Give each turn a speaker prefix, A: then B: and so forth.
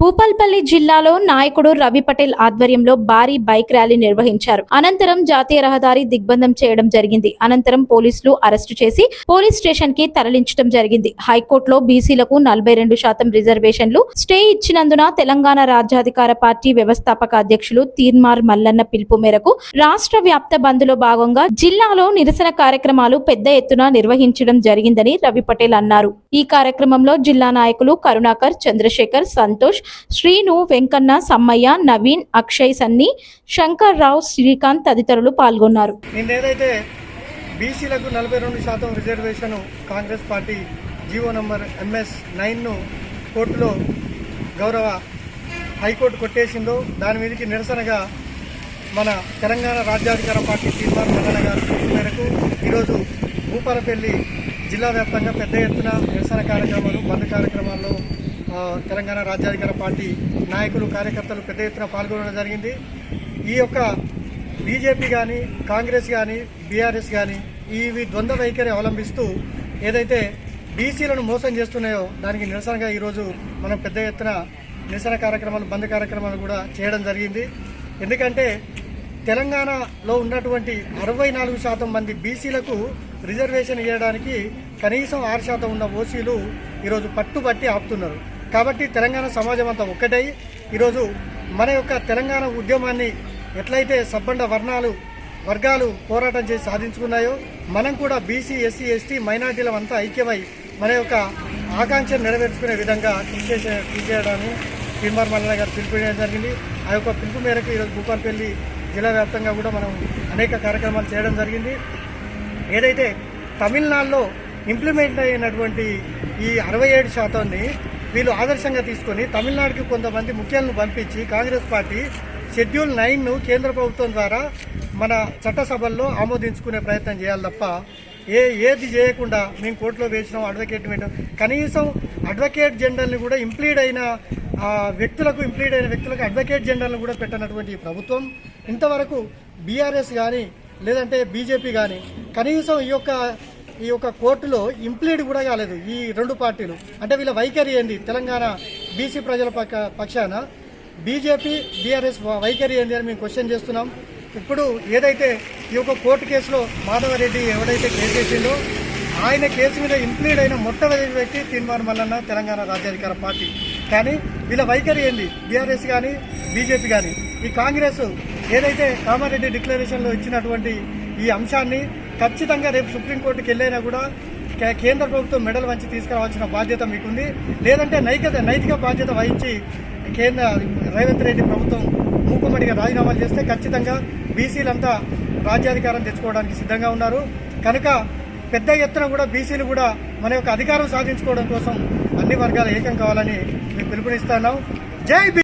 A: భూపాల్పల్లి జిల్లాలో నాయకుడు రవి పటేల్ ఆధ్వర్యంలో భారీ బైక్ ర్యాలీ నిర్వహించారు. అనంతరం జాతీయ రహదారి దిగ్బంధం చేయడం జరిగింది. అనంతరం పోలీసులు అరెస్టు చేసి పోలీస్ స్టేషన్కి తరలించడం జరిగింది. హైకోర్టులో బీసీలకు నలభై రెండు శాతం రిజర్వేషన్లు. స్టే ఇచ్చినందున తెలంగాణ రాజ్యాధికార పార్టీ వ్యవస్థాపక అధ్యక్షులు తీర్మార్ మల్లన్న పిలుపు మేరకు రాష్ట్ర వ్యాప్త బంద్లో భాగంగా జిల్లాలో నిరసన కార్యక్రమాలు పెద్ద ఎత్తున నిర్వహించడం జరిగిందని రవి పటేల్ అన్నారు. ఈ కార్యక్రమంలో జిల్లా నాయకులు కరుణాకర్ చంద్రశేఖర్ సంతోష్ శ్రీను వెంకన్న సమ్మయ్య నవీన్ అక్షయ్ సన్ని శంకర్ రావు శ్రీకాంత్ తదితరులు పాల్గొన్నారు.
B: నిన్నేదైతే బీసీలకు నలభై రెండు శాతం reservation Congress party GO number MS నైన్ను కోర్టులో గౌరవ హైకోర్టు కొట్టేసిందో దాని మీదకి నిరసనగా మన తెలంగాణ రాజ్యాధికార పార్టీ తీర్మాన మండల గారి మేరకు ఈరోజు భూపాలపల్లి జిల్లా వ్యాప్తంగా పెద్ద ఎత్తున నిరసన కార్యక్రమాలు బంద్ కార్యక్రమాల్లో తెలంగాణ రాజ్యాధికార పార్టీ నాయకులు కార్యకర్తలు పెద్ద ఎత్తున పాల్గొనడం జరిగింది. ఈ యొక్క బీజేపీ కానీ కాంగ్రెస్ కానీ బీఆర్ఎస్ కానీ ఇవి ద్వంద్వ వైఖరి అవలంబిస్తూ ఏదైతే బీసీలను మోసం చేస్తున్నాయో దానికి నిరసనగా ఈరోజు మనం పెద్ద ఎత్తున నిరసన కార్యక్రమాలు బంద్ కార్యక్రమాలు కూడా చేయడం జరిగింది. ఎందుకంటే తెలంగాణలో ఉన్నటువంటి అరవై నాలుగు శాతం మంది బీసీలకు రిజర్వేషన్ ఇవ్వడానికి కనీసం ఆరు శాతం ఉన్న ఓసీలు ఈరోజు పట్టుబట్టి ఆపుతున్నారు. కాబట్టి తెలంగాణ సమాజం అంతా ఒక్కటై ఈరోజు మన యొక్క తెలంగాణ ఉద్యమాన్ని ఎట్లయితే సబ్బండ వర్ణాలు వర్గాలు పోరాటం చేసి సాధించుకున్నాయో మనం కూడా బీసీ ఎస్సీ ఎస్టీ మైనార్టీలం అంతా ఐక్యమై మన యొక్క ఆకాంక్షను నెరవేర్చుకునే విధంగా కృషి చేసే కృషి చేయడాన్ని తీర్మార్ మల్లన్న గారు పిలుపు జరిగింది. ఆ యొక్క పిలుపు మేరకు ఈరోజు భూపాలపల్లి జిల్లా వ్యాప్తంగా కూడా మనం అనేక కార్యక్రమాలు చేయడం జరిగింది. ఏదైతే తమిళనాడులో ఇంప్లిమెంట్ అయినటువంటి ఈ అరవై ఏడు శాతాన్ని వీళ్ళు ఆదర్శంగా తీసుకొని తమిళనాడుకి కొంతమంది ముఖ్యాలను పంపించి కాంగ్రెస్ పార్టీ షెడ్యూల్ నైన్ను కేంద్ర ప్రభుత్వం ద్వారా మన చట్టసభల్లో ఆమోదించుకునే ప్రయత్నం చేయాలి తప్ప ఏ ఏది చేయకుండా మేము కోర్టులో వేసినాం అడ్వకేట్ పెట్టాం కనీసం అడ్వకేట్ జనరల్ని కూడా ఇంప్లీడ్ అయిన వ్యక్తులకు ఇంప్లీడ్ అయిన వ్యక్తులకు అడ్వకేట్ జనరల్ని కూడా పెట్టినటువంటి ప్రభుత్వం. ఇంతవరకు బీఆర్ఎస్ కానీ లేదంటే బీజేపీ కానీ కనీసం ఈ యొక్క ఈ యొక్క కోర్టులో ఇంప్లీడ్ కూడా కాలేదు ఈ రెండు పార్టీలు. అంటే వీళ్ళ వైఖరి ఏంది? తెలంగాణ బీసీ ప్రజల పక్క పక్షాన బీజేపీ బీఆర్ఎస్ వైఖరి ఏంది అని మేము క్వశ్చన్ చేస్తున్నాం. ఇప్పుడు ఏదైతే ఈ యొక్క కోర్టు కేసులో మాధవరెడ్డి ఎవడైతే కేసు వేసిండో ఆయన కేసు మీద ఇంప్లీడ్ అయిన మొట్టమొదటి వ్యక్తి తీర్మానం మల్లన్న తెలంగాణ రాజ్యాధికార పార్టీ. కానీ వీళ్ళ వైఖరి ఏంది? బీఆర్ఎస్ కానీ బీజేపీ కానీ ఈ కాంగ్రెస్ ఏదైతే కామారెడ్డి డిక్లరేషన్లో ఇచ్చినటువంటి ఈ అంశాన్ని ఖచ్చితంగా రేపు సుప్రీంకోర్టుకి వెళ్ళైనా కూడా కేంద్ర ప్రభుత్వం మెడల్ వంచి తీసుకురావాల్సిన బాధ్యత మీకుంది. లేదంటే నైతిక నైతిక బాధ్యత వహించి కేంద్ర రేవంత్ రెడ్డి ప్రభుత్వం మూకుమ్మడిగా రాజీనామాలు చేస్తే ఖచ్చితంగా బీసీలంతా రాజ్యాధికారం తెచ్చుకోవడానికి సిద్ధంగా ఉన్నారు. కనుక పెద్ద ఎత్తున కూడా బీసీలు కూడా మన యొక్క అధికారం సాధించుకోవడం కోసం అన్ని వర్గాలు ఏకం కావాలని మేము పిలుపునిస్తున్నాం. జై